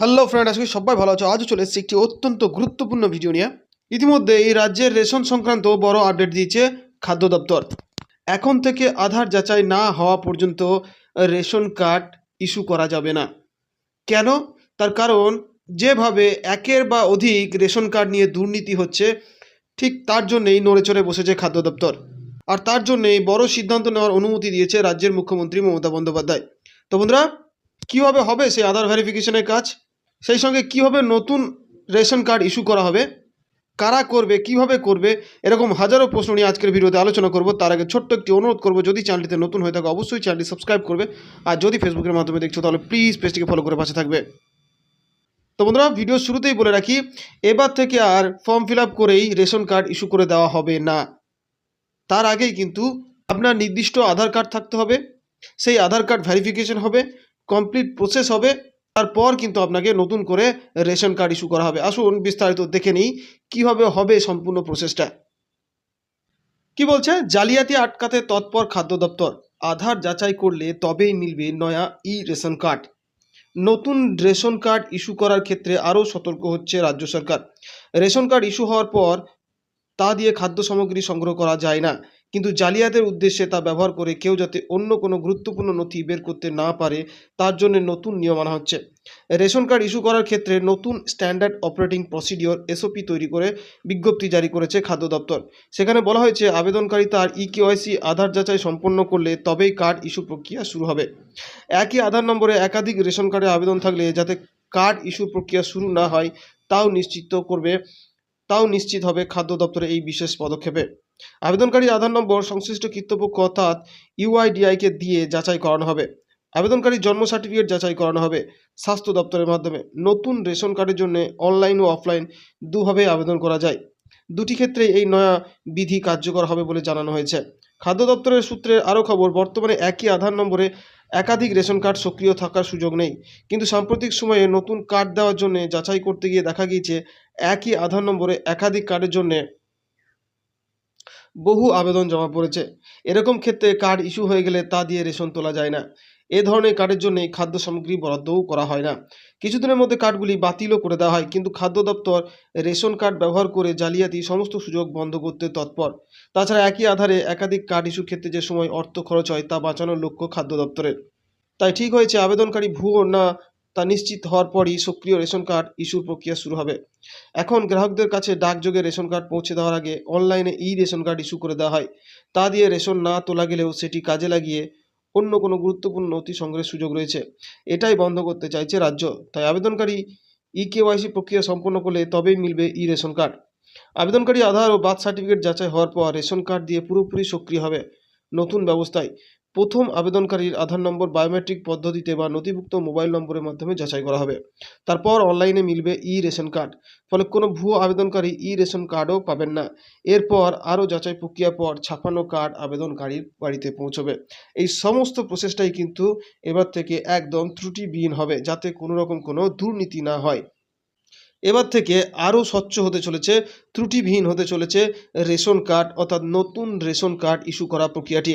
Hello friend আজকে সবাই ভালো আছো। আজও চলে এসেছি একটি অত্যন্ত গুরুত্বপূর্ণ ভিডিও নিয়ে। ইতিমধ্যে এই রাজ্যের রেশন সংক্রান্ত বড় আপডেট দিয়েছে খাদ্য দপ্তর। এখন থেকে আধার যাচাই না হওয়া পর্যন্ত রেশন কার্ড ইস্যু করা যাবে না। কেন? তার কারণ, যেভাবে একের বা অধিক রেশন কার্ড নিয়ে দুর্নীতি হচ্ছে, ঠিক তার জন্যেই নড়ে চড়ে বসেছে খাদ্য দপ্তর। আর তার জন্যেই বড় সিদ্ধান্ত নেওয়ার অনুমতি দিয়েছে রাজ্যের মুখ্যমন্ত্রী মমতা বন্দ্যোপাধ্যায়। তো বন্ধুরা, কীভাবে হবে সেই আধার ভেরিফিকেশনের কাজ? সেই সঙ্গে কীভাবে নতুন রেশন কার্ড ইস্যু করা হবে, কারা করবে, কীভাবে করবে, এরকম হাজারো প্রশ্ন নিয়ে আজকের ভিডিওতে আলোচনা করব। তার আগে ছোট্ট একটি অনুরোধ করব, যদি চ্যানেলটিতে নতুন হয়ে থাকে, অবশ্যই চ্যানেলটি সাবস্ক্রাইব করবে। আর যদি ফেসবুকের মাধ্যমে দেখছ, তাহলে প্লিজ পেজটিকে ফলো করে পাশে থাকবে। তো বন্ধুরা ভিডিও শুরুতেই বলে রাখি, এবার থেকে আর ফর্ম ফিল করেই রেশন কার্ড ইস্যু করে দেওয়া হবে না। তার আগেই কিন্তু আপনার নির্দিষ্ট আধার কার্ড থাকতে হবে, সেই আধার কার্ড ভেরিফিকেশন হবে কমপ্লিট প্রসেস হবে তারপর কিন্তু আপনাকে নতুন করে রেশন কার্ড ইস্যু করা হবে। আসুন বিস্তারিত দেখে নিই কীভাবে হবে সম্পূর্ণ প্রসেসটা কি বলছে? জালিয়াতি আটকাতে তৎপর খাদ্য দপ্তর। আধার যাচাই করলে তবেই মিলবে নয়া ই রেশন কার্ড নতুন রেশন কার্ড ইস্যু করার ক্ষেত্রে আরও সতর্ক হচ্ছে রাজ্য সরকার। রেশন কার্ড ইস্যু হওয়ার পর তা দিয়ে খাদ্য সামগ্রী সংগ্রহ করা যায় না। কিন্তু জালিয়াতের উদ্দেশ্যে তা ব্যবহার করে কেউ যাতে অন্য কোনো গুরুত্বপূর্ণ নথি বের করতে না পারে, তার জন্য নতুন নিয়ম আনা হচ্ছে। রেশন কার্ড ইস্যু করার ক্ষেত্রে নতুন স্ট্যান্ডার্ড অপারেটিং প্রসিডিওর এসওপি তৈরি করে বিজ্ঞপ্তি জারি করেছে খাদ্য দপ্তর। সেখানে বলা হয়েছে, আবেদনকারী তার ই কেওয়াইসি আধার যাচাই সম্পন্ন করলে তবেই কার্ড ইস্যু প্রক্রিয়া শুরু হবে। একই আধার নম্বরে একাধিক রেশন কার্ডে আবেদন থাকলে যাতে কার্ড ইস্যু প্রক্রিয়া শুরু না হয়, তাও নিশ্চিত করবে, তাও নিশ্চিত হবে খাদ্য দপ্তরের এই বিশেষ পদক্ষেপে। আবেদনকারী আধার নম্বর সংশ্লিষ্ট কর্তৃপক্ষ অর্থাৎ ইউআইডিআইকে দিয়ে যাচাই করানো হবে। আবেদনকারীর জন্ম সার্টিফিকেট যাচাই করানো হবে স্বাস্থ্য দপ্তরের মাধ্যমে। নতুন রেশন কার্ডের জন্য অনলাইন ও অফলাইন দুভাবে আবেদন করা যায়। দুটি ক্ষেত্রে এই নয়া বিধি কার্যকর হবে বলে জানানো হয়েছে। খাদ্য দপ্তরের সূত্রে আরও খবর, বর্তমানে একই আধার নম্বরে একাধিক রেশন কার্ড সক্রিয় থাকার সুযোগ নেই। কিন্তু সাম্প্রতিক সময়ে নতুন কার্ড দেওয়ার জন্য যাচাই করতে গিয়ে দেখা গিয়েছে, একই আধার নম্বরে একাধিক কার্ডের জন্য বহু আবেদন জমা পড়েছে। এরকম ক্ষেত্রে কার্ড ইস্যু হয়ে গেলে তা দিয়ে রেশন তোলা যায় না। এ ধরনের কার্ডের জন্য খাদ্য সামগ্রী বরাদ্দও করা হয় না। কিছুদিনের মধ্যে কার্ডগুলি বাতিলও করে দেওয়া হয়, কিন্তু খাদ্য দপ্তর রেশন কার্ড ব্যবহার করে জালিয়াতি সমস্ত সুযোগ বন্ধ করতে তৎপর। তাছাড়া একই আধারে একাধিক কার্ড ইস্যুর ক্ষেত্রে যে সময় অর্থ খরচ হয় তা বাঁচানোর লক্ষ্য খাদ্য দপ্তরের। তাই ঠিক হয়েছে, আবেদনকারী ভুয়ো না তা নিশ্চিত হওয়ার পরই সক্রিয় রেশন কার্ড ইস্যুর প্রক্রিয়া শুরু হবে। এখন গ্রাহকদের কাছে ডাকযোগে রেশন কার্ড পৌঁছে দেওয়ার আগে অনলাইনে ই রেশন কার্ড ইস্যু করে দেওয়া হয়। তা দিয়ে রেশন না তোলা গেলেও সেটি কাজে লাগিয়ে অন্য কোনো গুরুত্বপূর্ণ নথি সংগ্রহের সুযোগ রয়েছে। এটাই বন্ধ করতে চাইছে রাজ্য। তাই আবেদনকারী ই কেওয়াইসি প্রক্রিয়া সম্পন্ন করলে তবেই মিলবে ই রেশন কার্ড। আবেদনকারী আধার ও বার্থ সার্টিফিকেট যাচাই হওয়ার পর রেশন কার্ড দিয়ে পুরোপুরি সক্রিয় হবে। নতুন ব্যবস্থায় প্রথম আবেদনকারীর আধার নম্বর বায়োমেট্রিক পদ্ধতিতে বা নথিভুক্ত মোবাইল নম্বরের মাধ্যমে যাচাই করা হবে। তারপর অনলাইনে মিলবে ই রেশন কার্ড। ফলে কোনো ভুয়ো আবেদনকারী ই রেশন কার্ডও পাবেন না। এরপর আরও যাচাই প্রক্রিয়া পর ছাপানো কার্ড আবেদনকারীর বাড়িতে পৌঁছবে। এই সমস্ত প্রসেসটাই কিন্তু এবার থেকে একদম ত্রুটিবিহীন হবে, যাতে কোনো রকম কোনো দুর্নীতি না হয়। এবার থেকে আরও স্বচ্ছ হতে চলেছে, ত্রুটিবিহীন হতে চলেছে রেশন কার্ড, অর্থাৎ নতুন রেশন কার্ড ইস্যু করা প্রক্রিয়াটি।